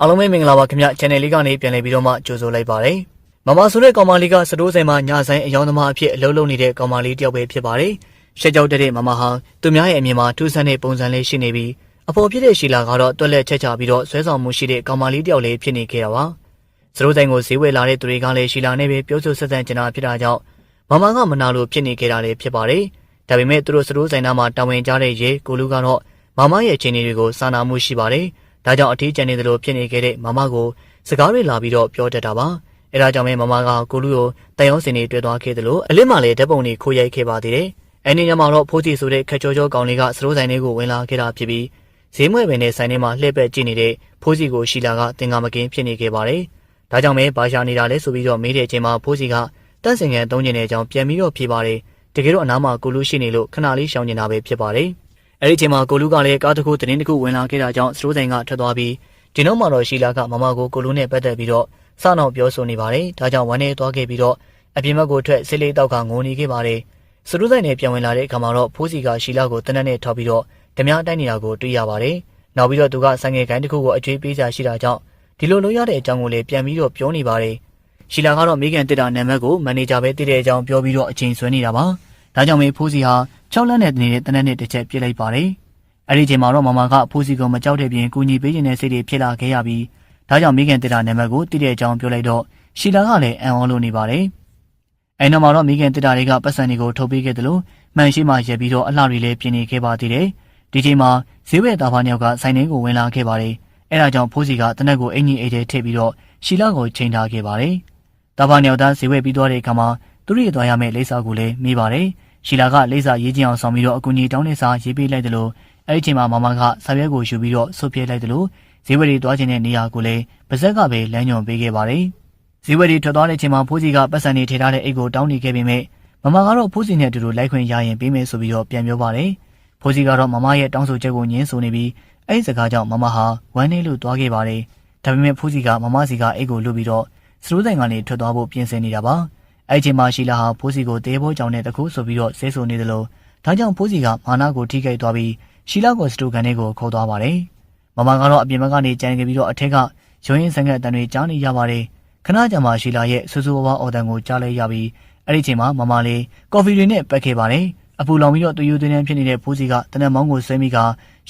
အားလုံးပဲမင်္ဂလာပါခင်ဗျ channel လေးကနေပြန်လည်ပြီးတော့မှကြိုဆိုလိုက်ပါတယ်မမဆိုတဲ့ကောင်မလေးကစတိုးဆိုင်မှာညဆိုင်အယောင်သမားအဖြစ်အလုပ်လုပ်နေတဲ့ကောင်မလေးတယောက်ပဲဖြစ်ပါတယ်ရှက်ကြောက်တဲ့မမဟာသူများရဲ့အမြင်မှာထူးဆန်းတဲ့ပုံစံလေးရှိနေပြီးအပေါ်ဖြစ်တဲ့ရှီလာကတော့တွက်လက်ချက်ချပြီးတော့ဆွဲဆောင်မှုရှိတဲ့ကောင်မလေးတယောက်လေးဖြစ်နေခဲ့တာပါစတိုးဆိုင်ကိုဈေးဝယ်လာတဲ့သူတွေကလည်းရှီလာနဲ့ပဲပြောဆိုဆက်ဆံကြတာဖြစ်တာကြောင့်မမကမနာလို့ဖြစ်နေခဲ့တာလည်းဖြစ်ပါတယ်ဒါပေမဲ့သူတို့စတိုးဆိုင်သားမှာတာဝန်ကျတဲ့ရေကိုလူကတော့မမရဲ့အခြေအနေတွေကိုစာနာမှုရှိပါတယ် ဒါကြောင့်အထီးကျန်နေသလိုဖြစ်နေခဲ့တဲ့မမကိုစကားတွေလာပြီးတော့ပြောတတ်တာပါ။အဲဒါကြောင့်ပဲမမကကိုလူကိုတန်ရုံးစင်တွေတွေ့သွားခဲ့သလိုအလစ်မှလည်းဓာတ်ပုံတွေခိုးရိုက်ခဲ့ပါသေးတယ်။အဲဒီညမှာတော့ဖိုးကြည့်ဆိုတဲ့ခက်ချောချောကောင်လေးကစတိုးဆိုင်လေးကိုဝင်လာခဲ့တာဖြစ်ပြီးဈေးမွဲပင်နဲ့ဆိုင်ထဲမှာလှည့်ပက်ကြည့်နေတဲ့ဖိုးစီကိုရှီလာကတင်ကာမကင်းဖြစ်နေခဲ့ပါတယ်။ဒါကြောင့်ပဲဘာရှာနေတာလဲဆိုပြီးတော့မေးတဲ့အချိန်မှာဖိုးစီကတန့်စင်ငယ်သုံးကျင်တဲ့အကြောင်းပြန်ပြီးတော့ဖြေပါတယ်။တကယ်တော့အနားမှာကိုလူရှိနေလို့ခဏလေးရှောင်နေတာပဲဖြစ်ပါတယ်။ အဲ့ဒီချိန်မှာကိုလူကလည်းကားတစ်ခုတင်းတစ်ခုဝင်လာခဲ့တာကြောင့်စတိုးဆိုင်ကထွက်သွားပြီးဒီနောက်မှာတော့ရှီလာကမမကိုကိုလူနဲ့ပတ်သက်ပြီးတော့စနောက်ပြောဆိုနေပါတယ်။ဒါကြောင့်ဝမ်းနေသွားခဲ့ပြီးတော့အပြင်ဘက်ကိုထွက်စစ်လေးတောက်ကငိုနေခဲ့ပါတယ်။စတိုးဆိုင်နဲ့ပြန်ဝင်လာတဲ့အခါမှာတော့ဖိုးစီကရှီလာကိုတနက်နဲ့ထောက်ပြီးတော့ဓမြတိုက်နေတာကိုတွေ့ရပါတယ်။နောက်ပြီးတော့သူကဆိုင်ငယ်ကိုင်းတစ်ခုကိုအကျွေးပေးစာရှိတာကြောင့်ဒီလိုလုပ်ရတဲ့အကြောင်းကိုလည်းပြန်ပြီးတော့ပြောနေပါတယ်။ရှီလာကတော့မိခင်တစ်တာနာမည်ကိုမန်နေဂျာပဲတည်တဲ့အကြောင်းပြောပြီးတော့အချိန်ဆွဲနေတာပါ။ ဒါကြောင့်မေဖိုးစီဟာ6လက်နဲ့နေတဲ့တနက်နဲ့တစ်ချက်ပြစ်လိုက်ပါတယ်။အဲဒီချိန်မှာတော့မမကဖိုးစီကိုမကြောက်တဲ့ပြင်ကူညီပေးခြင်းနဲ့စိတ်တွေဖြစ်လာခဲ့ရပြီးဒါကြောင့်မိခင်တေတာနာမည်ကိုတိတဲ့အကြောင်းပြောလိုက်တော့ရှီလာကလည်းအံ့ဩလို့နေပါတယ်။အဲနောက်မှာတော့မိခင်တေတာတွေကပတ်စံတွေကိုထုတ်ပေးခဲ့တယ်လို့မှန်ရှိမှရက်ပြီးတော့အလှတွေလည်းပြင်နေခဲ့ပါသေးတယ်။ဒီချိန်မှာဈေးဝယ်သားဖားညောက်ကဆိုင်နှင်းကိုဝင်လာခဲ့ပါတယ်။အဲဒါကြောင့်ဖိုးစီကတနက်ကိုအင်ကြီးအိတ်ထဲထည့်ပြီးတော့ရှီလာကိုချိန်ထားခဲ့ပါတယ်။တာဖားညောက်သားဈေးဝယ်ပြီးသွားတဲ့အခါမှာသူတို့ရသွားရမယ့်လိပ်စာကိုလည်းမေးပါတယ်။ ရှီလာကလိပ်စာရေးချင်အောင်ဆောင်ပြီးတော့အကူကြီးတောင်းတဲ့စာရေးပေးလိုက်တယ်လို့အဲ့ဒီချိန်မှာမမကစာရွက်ကိုယူပြီးတော့ဆုတ်ပြဲလိုက်တယ်လို့ဈေးဝယ်တွေတွားချင်တဲ့နေရာကိုလည်းပါဇက်ကပဲလမ်းညွှန်ပေးခဲ့ပါတယ်။ဈေးဝယ်တွေထွက်သွားတဲ့ချိန်မှာဖိုးစီကပတ်စံတွေထေထားတဲ့အိတ်ကိုတောင်းနေခဲ့ပေမဲ့မမကတော့ဖိုးစီနဲ့အတူတူလိုက်ခွင့်ရရင်ပေးမယ်ဆိုပြီးတော့ပြန်ပြောပါတယ်။ဖိုးစီကတော့မမရဲ့တောင်းဆိုချက်ကိုညှင်းဆိုနေပြီးအဲ့ဒီစကားကြောင့်မမဟာဝမ်းနေလို့တွားခဲ့ပါတယ်။ဒါပေမဲ့ဖိုးစီကမမစီကအိတ်ကိုလွတ်ပြီးတော့စတိုးဆိုင်ကနေထွက်သွားဖို့ပြင်ဆင်နေတာပါ။ အဲ့ဒီချိန်မှာရှီလာဟာဖိုးစီကိုတဲဘောကြောင်နဲ့တခုဆိုပြီးတော့ဆဲဆိုနေတယ်လို့ဒါကြောင့်ဖိုးစီကမာနာကိုထိခိုက်သွားပြီးရှီလာကိုစတိုကန်ထဲကိုခေါ်သွားပါတယ်။မမကတော့အပြင်ဘက်ကနေကြံခဲ့ပြီးတော့အထက်ကရုံးရင်ဆန်ကအတန်တွေကြားနေရပါတယ်။ခဏကြာမှရှီလာရဲ့ဆူဆူဝါးဝါအော်တန်ကိုကြားလိုက်ရပြီးအဲ့ဒီချိန်မှာမမလေးကော်ဖီတွေနဲ့ပက်ခဲ့ပါတယ်။အပူလောင်ပြီးတော့တူယူသွင်းနေဖြစ်နေတဲ့ဖိုးစီကတနက်မောင်းကိုဆွဲမိက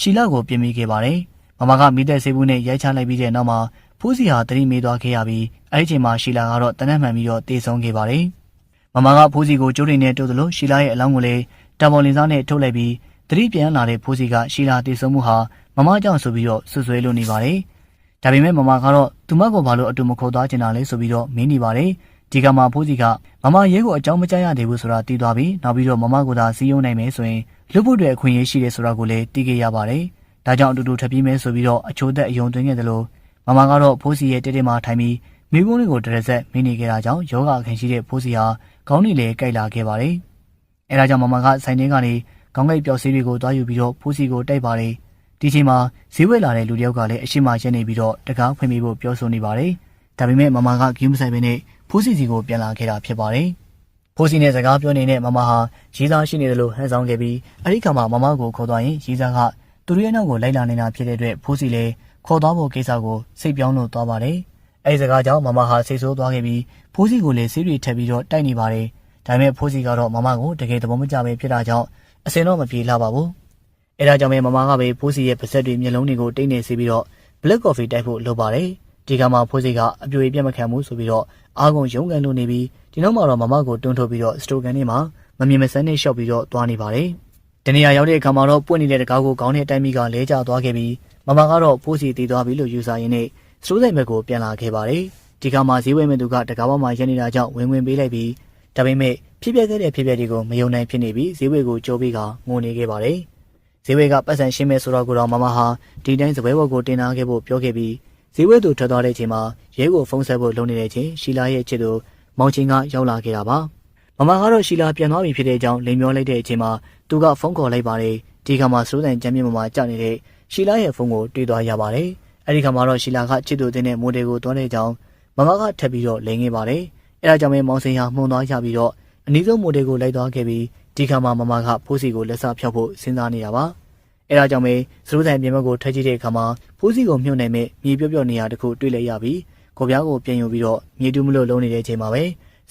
ရှီလာကိုပြင်မိခဲ့ပါတယ်။မမကမိသက်ဆေးဘူးနဲ့ရိုက်ချလိုက်ပြီးတဲ့နောက်မှာ ဖိုးစီဟာတတိမေးသွားခဲ့ရပြီးအဲ့ဒီချိန်မှာရှီလာကတော့တနက်မှန်ပြီးတော့တေဆုံးခဲ့ပါတယ်။မမကဖိုးစီကိုကျိုးတွေနဲ့တိုးသလိုရှီလာရဲ့အလောင်းကိုလည်းတာပေါ်လင်စားနဲ့ထုတ်လိုက်ပြီးတတိပြန်လာတဲ့ဖိုးစီကရှီလာတည်ဆုံမှုဟာမမကြောင့်ဆိုပြီးတော့ဆွဆွဲလို့နေပါတယ်။ဒါပေမဲ့မမကတော့သူမကိုဘာလို့အတူမခေါ်သွားချင်တာလဲဆိုပြီးတော့မင်းနေပါတယ်။ဒီကမှာဖိုးစီကမမရဲကိုအကြောင်းမကြားရသေးဘူးဆိုတာသိသွားပြီးနောက်ပြီးတော့မမကသာစီးယုံနိုင်မယ်ဆိုရင်လူဖို့တွေအခွင့်အရေးရှိတယ်ဆိုတာကိုလည်းသိခဲ့ရပါတယ်။ဒါကြောင့်အတူတူထပ်ပြီးမယ်ဆိုပြီးတော့အချိုးသက်အယုံသွင်းခဲ့တယ်လို့ မမကတော့ဖိုးစီရဲ့တဲတဲမှာထိုင်ပြီးမိကုန်းလေးကိုတရဆက်မင်းနေခဲ့တာကြောင့်ယောဂအခင်းရှိတဲ့ဖိုးစီဟာခေါင်းတွေလည်းကြိုက်လာခဲ့ပါတယ်။အဲဒါကြောင့်မမကဆိုင်ထဲကနေခေါင်းကိုက်ပျောက်ဆေးတွေကိုတွားယူပြီးတော့ဖိုးစီကိုတိုက်ပါတယ်။ဒီချိန်မှာဈေးဝယ်လာတဲ့လူတယောက်ကလည်းအရှိမရက်နေပြီးတော့တကားဖွင့်ပေးဖို့ပြောဆိုနေပါတယ်။ဒါပေမဲ့မမကဂိမ်းမဆိုင်ဘဲနဲ့ဖိုးစီစီကိုပြန်လာခဲ့တာဖြစ်ပါတယ်။ဖိုးစီနဲ့စကားပြောနေတဲ့မမဟာရေးသားရှိနေတယ်လို့ဟန်ဆောင်ခဲ့ပြီးအဲဒီခါမှာမမကိုခေါ်သွားရင်ရေးသားက သူတို့ရဲ့နောက်ကိုလိုက်လာနေတာဖြစ်တဲ့အတွက်ဖိုးစီလည်းခေါ်သွားဖို့ကိစ္စကိုစိတ်ပြောင်းလို့သွားပါတယ်။အဲဒီစကားကြောင့်မမဟာစိတ်ဆိုးသွားခဲ့ပြီးဖိုးစီကိုလည်းဆေးတွေထည့်ပြီးတော့တိုက်နေပါတယ်။ဒါပေမဲ့ဖိုးစီကတော့မမကိုတကယ်သဘောမကျပဲဖြစ်တာကြောင့်အစင်တော့မပြေလှပါဘူး။အဲဒါကြောင့်ပဲမမကပဲဖိုးစီရဲ့ပါဆက်တွေမျက်လုံးတွေကိုတိတ်နေစေပြီးတော့ black coffee တိုက်ဖို့လုပ်ပါတယ်။ဒီကမှာဖိုးစီကအပြိုရပြတ်မခံဘူးဆိုပြီးတော့အားကုန်ရုံးကန်လို့နေပြီးဒီနောက်မှာတော့မမကိုတွန်းထုတ်ပြီးတော့စတိုကန်ထဲမှာမမြင်မစမ်းနဲ့ရှော့ပြီးတော့သွားနေပါတယ်။ တနေရာရောက်တဲ့အခါမှာတော့ပွင့်နေတဲ့တကားကိုကောင်းတဲ့အတိုင်းမိကလဲကျသွားခဲ့ပြီးမမကတော့ဖိုးစီတည်သွားပြီလို့ယူဆရင်းနဲ့စတိုးဆိုင်ဘက်ကိုပြန်လာခဲ့ပါတယ်။ဒီကမှာဈေးဝယ်မဲ့သူကတကားပေါ်မှာရက်နေတာကြောင့်ဝင်ဝင်ပေးလိုက်ပြီးဒါပေမဲ့ဖြစ်ပျက်ခဲ့တဲ့ဖြစ်ပျက်တွေကိုမယုံနိုင်ဖြစ်နေပြီးဈေးဝယ်ကိုကြိုးပြီးကငိုနေခဲ့ပါတယ်။ဈေးဝယ်ကပတ်စံရှင်းမဲ့ဆိုတော့ကိုတော့မမဟာဒီတိုင်းစပွဲဘော်ကိုတင်လာခဲ့ဖို့ပြောခဲ့ပြီးဈေးဝယ်သူထွက်သွားတဲ့ချိန်မှာရဲကိုဖုန်းဆက်ဖို့လုပ်နေတဲ့ချိန်ရှီလာရဲ့ချစ်သူမောင်ချင်းကရောက်လာခဲ့တာပါ။ မမကတော့ရှီလာပြန်သွားပြီဖြစ်တဲ့အကြောင်းလိမ်ပြောလိုက်တဲ့အချိန်မှာသူကဖုန်းခေါ်လိုက်ပါတယ်။ဒီကမှာစိုးတိုင်ကျမ်းမြေမှာကြာနေတဲ့ရှီလာရဲ့ဖုန်းကိုတွေ့သွားရပါတယ်။အဲဒီကမှာတော့ရှီလာကချစ်သူတင်တဲ့မိုဒယ်ကိုတွန်းတဲ့အကြောင်းမမကထပ်ပြီးတော့လိန်ခဲ့ပါတယ်။အဲဒါကြောင့်ပဲမောင်စင်ဟာမှုန်သွားရပြီးတော့အနည်းဆုံးမိုဒယ်ကိုလိုက်သွားခဲ့ပြီးဒီကမှာမမကဖိုးစီကိုလက်စဖျောက်ဖို့စဉ်းစားနေတာပါ။အဲဒါကြောင့်ပဲစရိုးဆိုင်ပြင်ဘက်ကိုထွက်ကြည့်တဲ့အခါမှာဖိုးစီကိုမြုပ်နိုင်မဲ့မြေပြော့ပြော့နေရာတစ်ခုတွေ့လိုက်ရပြီးကိုပြားကိုပြင်ယူပြီးတော့မြေတူးမလို့လုံးနေတဲ့အချိန်မှာပဲ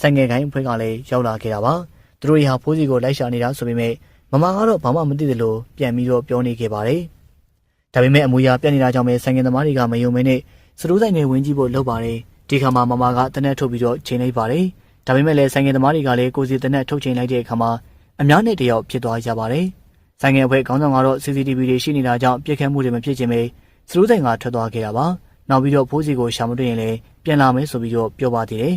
ဆိုင်ငယ်ကိုင်းအဖွဲ့ကလည်းရောက်လာခဲ့တာပါသူတို့ရာဖိုးစီကိုလိုက်ရှာနေတာဆိုပေမဲ့မမကတော့ဘာမှမသိသလိုပြန်ပြီးတော့ပြောနေခဲ့ပါတယ်ဒါပေမဲ့အမူအရာပြက်နေတာကြောင့်ပဲဆိုင်ငယ်သမားတွေကမယုံမဲနဲ့စရိုးဆိုင်တွေဝင်ကြည့်ဖို့လုပ်ပါတယ်ဒီခါမှာမမကတနက်ထုတ်ပြီးတော့ချိန်လိုက်ပါတယ်ဒါပေမဲ့လည်းဆိုင်ငယ်သမားတွေကလည်းကိုစီတနက်ထုတ်ချိန်လိုက်တဲ့အခါမှာအများနဲ့တယောက်ဖြစ်သွားကြပါတယ်ဆိုင်ငယ်ဘက်ခေါင်းဆောင်ကတော့ CCTV တွေရှိနေတာကြောင့်ပြစ်ခတ်မှုတွေမဖြစ်ခြင်းပဲစရိုးဆိုင်ကထွက်သွားခဲ့တာပါနောက်ပြီးတော့ဖိုးစီကိုရှာမတွေ့ရင်လည်းပြန်လာမယ်ဆိုပြီးတော့ပြောပါသေးတယ်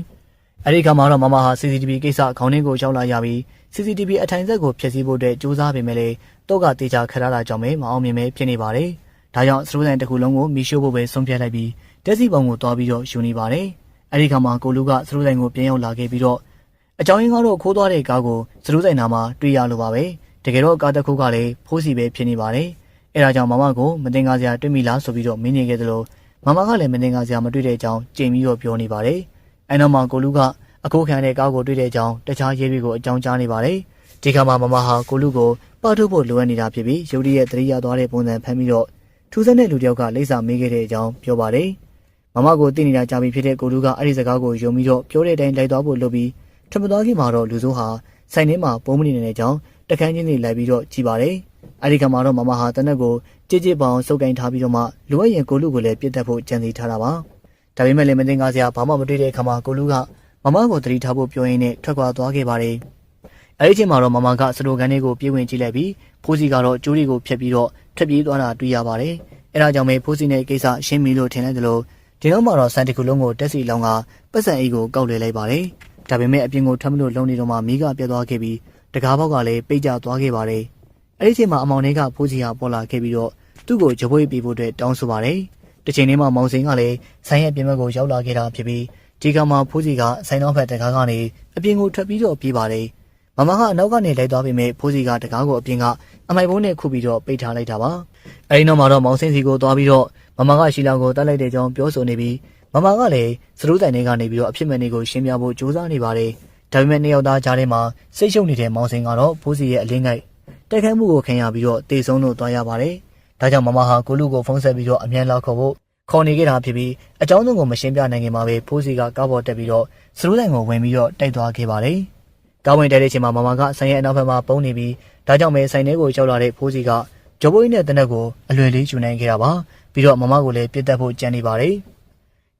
အဲ့ဒီခါမှာတော့မမဟာ CCTV ကိစ္စခေါင်းထဲကိုရောက်လာရပြီး CCTV အထိုင်ဆက်ကိုဖျက်ဆီးဖို့အတွက်ကြိုးစားပေမဲ့လည်းတော့ကတေချာခရတာကြောင့်ပဲမအောင်မြင်ပဲဖြစ်နေပါတယ်ဒါကြောင့်စရိုးဆိုင်တစ်ခုလုံးကိုမီရှို့ဖို့ပဲဆုံးဖြတ်လိုက်ပြီးတက်စီပုံကိုတွားပြီးတော့ယူနေပါတယ်အဲ့ဒီခါမှာကိုလူကစရိုးဆိုင်ကိုပြန်ရောက်လာခဲ့ပြီးတော့အကြောင်းရင်းကတော့ခိုးသွားတဲ့ကားကိုစရိုးဆိုင်နာမှာတွေ့ရလို့ပါပဲတကယ်တော့ကားတစ်ခုကလည်းဖိုးစီပဲဖြစ်နေပါတယ်အဲဒါကြောင့်မမကိုမတင်ကားစရာတွေ့မိလားဆိုပြီးတော့မင်းနေခဲ့သလိုမမကလည်းမတင်ကားစရာမတွေ့တဲ့အကြောင်းကြိမ်ပြီးတော့ပြောနေပါတယ် အဲနောက်မှာကိုလူကအခိုးခံတဲ့ကားကိုတွေ့တဲ့အကြောင်းတခြားရေးတွေကိုအကြောင်းကြားနေပါတယ်ဒီခါမှာမမဟာကိုလူကိုပတ်ထုတ်ဖို့လိုအပ်နေတာဖြစ်ပြီးရုတ်တရက်တရိယာသွားတဲ့ပုံစံဖမ်းပြီးတော့ထူးဆန်းတဲ့လူတစ်ယောက်ကလိမ့်စာမေးခဲ့တဲ့အကြောင်းပြောပါတယ်မမကိုသိနေတာကြာပြီဖြစ်တဲ့ကိုလူကအဲ့ဒီစကားကိုယုံပြီးတော့ပြောတဲ့အတိုင်းလိုက်သွားဖို့လုပ်ပြီးထမတော်ကြီးမှာတော့လူစိုးဟာဆိုင်ထဲမှာပုံမနေတဲ့အကြောင်းတခန်းချင်းတွေလိုက်ပြီးတော့ကြည်ပါတယ်အဲ့ဒီကမှာတော့မမဟာတနက်ကိုကြည်ကြည်ပေါအောင်စုပ်ကိုင်းထားပြီးတော့မှလူဝဲရင်ကိုလူကိုလည်းပြစ်တက်ဖို့ကြံစီထားတာပါ ဒါပေမဲ့လည်းမသိငါစရာဘာမှမတွေ့တဲ့အခါမှာကိုလူကမမကိုတတိထားဖို့ပြောရင်းနဲ့ထွက်ခွာသွားခဲ့ပါတယ်အဲ့ဒီချိန်မှာတော့မမကစလိုကန်လေးကိုပြေးဝင်ကြည့်လိုက်ပြီးဖိုးစီကတော့ကျိုးလေးကိုဖျက်ပြီးတော့ထပ်ပြေးသွားတာတွေ့ရပါတယ်အဲဒါကြောင့်ပဲဖိုးစီနဲ့ကိစ္စရှင်းပြီလို့ထင်လိုက်သလိုဒီနောက်မှာတော့စန်တီကူလုံးကိုတက်စီလောင်းကပတ်စံအိတ်ကိုကောက်လေလိုက်ပါတယ်ဒါပေမဲ့အပြင်ကိုထပ်မလို့လုံးနေတော့မှမိကပြတ်သွားခဲ့ပြီးတကားဘောက်ကလည်းပိတ်ကျသွားခဲ့ပါတယ်အဲ့ဒီချိန်မှာအမောင်လေးကဖိုးစီဟာပေါ်လာခဲ့ပြီးတော့သူ့ကိုကြပွေးပေးဖို့အတွက်တောင်းဆိုပါတယ် တစ်ချိန်လေးမှာမောင်စိန်ကလည်းဆိုင်ရဲ့ပြင်ဘက်ကိုရောက်လာခဲ့တာဖြစ်ပြီးဒီကမှာဖိုးစီကဆိုင်နောက်ဘက်တကားကနေအပြင်ကိုထွက်ပြီးတော့ပြေးပါတယ်မမကအနောက်ကနေလိုက်သွားပေမဲ့ဖိုးစီကတကားကိုအပြင်ကအမိုက်ဘုံးနဲ့ခုပြီးတော့ပိတ်ထားလိုက်တာပါအဲဒီနောက်မှာတော့မောင်စိန်စီကိုသွားပြီးတော့မမကရှီလာကိုတတ်လိုက်တဲ့ကြောင်းပြောဆိုနေပြီးမမကလည်းစရိုးတိုင်တွေကနေပြီးတော့အဖြစ်မဲ့တွေကိုရှင်းပြဖို့ကြိုးစားနေပါတယ်ဒါပေမဲ့နှစ်ယောက်သားကြားထဲမှာစိတ်ရှုပ်နေတဲ့မောင်စိန်ကတော့ဖိုးစီရဲ့အလင်းငိုက်တိုက်ခိုက်မှုကိုခံရပြီးတော့တေဆုံးလို့သွားရပါတယ် ဒါကြောင့်မမဟာကိုလူကိုဖုန်းဆက်ပြီးတော့အမြန်လောက်ခေါ်ဖို့ခေါ်နေခဲ့တာဖြစ်ပြီးအကြောင်းစုံကိုမရှင်းပြနိုင်ခင်မှာပဲဖိုးစီကကားပေါ်တက်ပြီးတော့စရိုးတိုင်ကိုဝင်ပြီးတော့တိုက်သွားခဲ့ပါတယ်ကားဝင်တက်တဲ့အချိန်မှာမမကဆိုင်ရဲ့အနောက်ဘက်မှာပုံနေပြီးဒါကြောင့်ပဲဆိုင်ထဲကိုရောက်လာတဲ့ဖိုးစီကဂျော်ဘိုးကြီးနဲ့တနက်ကိုအလွယ်လေးယူနိုင်ခဲ့တာပါပြီးတော့မမကိုလည်းပြစ်တက်ဖို့ကြံနေပါတယ်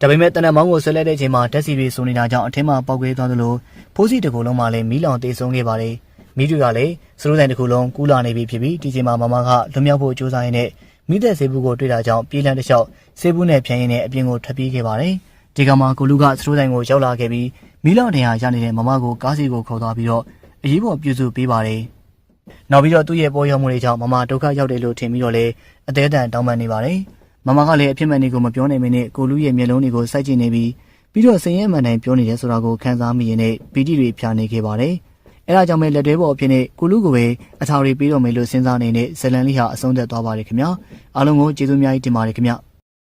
ဒါပေမဲ့တနက်မောင်းကိုဆွဲလိုက်တဲ့အချိန်မှာတက်စီတွေစုံနေတာကြောင့်အထင်းမှာပောက်ကွဲသွားသလိုဖိုးစီတစ်ခုလုံးမှာလည်းမီးလောင်တေဆုံးခဲ့ပါတယ် မိတွေကလည်းစရိုးဆိုင်တစ်ခုလုံးကူးလာနေပြီဖြစ်ပြီးဒီချိန်မှာမမကလွတ်မြောက်ဖို့ကြိုးစားရင်းနဲ့မိသက်ဆေးဘူးကိုတွေ့တာကြောင့်ပြေးလန်းတစ်လျှောက်ဆေးဘူးနဲ့ဖြန်းရင်းနဲ့အပြင်ကိုထွက်ပြေးခဲ့ပါတယ်ဒီကမှာကိုလူကစရိုးဆိုင်ကိုရောက်လာခဲ့ပြီးမီးလောင်တရားရနေတဲ့မမကိုကားစီကိုခေါ်သွားပြီးတော့အရေးပေါ်ပြုစုပေးပါတယ်နောက်ပြီးတော့သူ့ရဲ့ပေါ်ရောက်မှုတွေကြောင့်မမဒုက္ခရောက်တယ်လို့ထင်ပြီးတော့လေအသေးအတန်တောင်းပန်နေပါတယ်မမကလည်းအဖြစ်မှန်တွေကိုမပြောနိုင်မင်းနဲ့ကိုလူရဲ့မျက်လုံးတွေကိုစိုက်ကြည့်နေပြီးပြီးတော့စင်ရဲမှန်တိုင်းပြောနေတယ်ဆိုတာကိုခံစားမိရင်နဲ့ပီတိတွေဖြာနေခဲ့ပါတယ်။ အဲဒါကြောင့်ပဲလက်တွဲပေါ်အဖြစ်နဲ့ကိုလူကိုပဲအထာတွေပြီးတော့မယ်လို့စဉ်းစားနေတဲ့ဇလန်လေးဟာအဆုံးသက်သွားပါတယ်ခင်ဗျာ။အားလုံးကိုကျေးဇူးများကြီးတင်ပါတယ်ခင်ဗျာ။